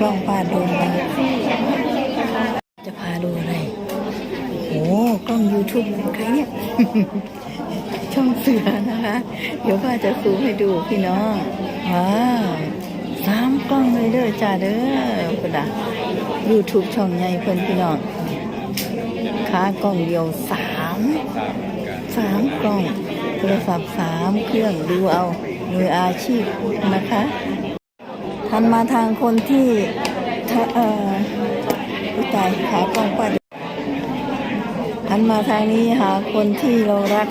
กล้องป้าโดนนะจะพาดูอะไร โอ้กล้อง YouTube ใครเนี่ย ช่องเสือนะคะ เดี๋ยวป้าจะซูมให้ดูพี่น้องว้าว สามกล้องเลยเด้อจ้าเด้อคุณอะ YouTube ช่องใหญ่เพิ่นพี่น้องขากล้องเดียวสามสามกล้องโทรศัพท์สามเครื่องดูเอามืออาชีพนะคะทันมาทางคนที่เอ่ออุ๊ยตายขากล้องป้า ทันมาทางนี้หาคนที่เรารัก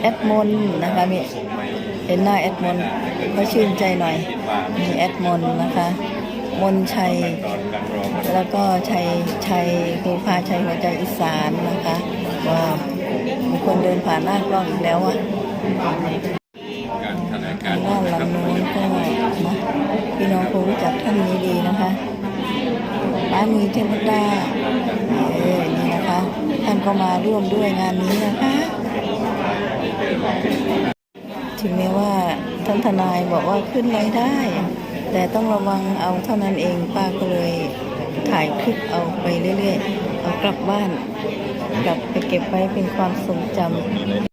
แอดมนนะคะมีเห็นหน้าแอดมนก็ชื่นใจหน่อย มีแอดมนนะคะ มนชัย แล้วก็ชัยชัยครูพาชัยหัวใจอีสานนะคะว้าวมีคนเดินผ่านหน้ากล้องอีกแล้วอะการแถลงทาการงด้านหลังโน้นก็นะพี่น้องคงรู้จักท่านนี้ดีนะคะป้ามีเทวดาเออนี่นะคะท่าน ก็มาร่วมด้วยงานนี้นะคะ ถึงแม้ว่าท่านทนายบอกว่าขึ้นไรได้ แต่ต้องระวังเอาเท่านั้นเองป้าก็เลยถ่ายคลิปเอาไปเรื่อยๆ เอากลับบ้าน กลับไปเก็บไว้เป็นความทรงจำ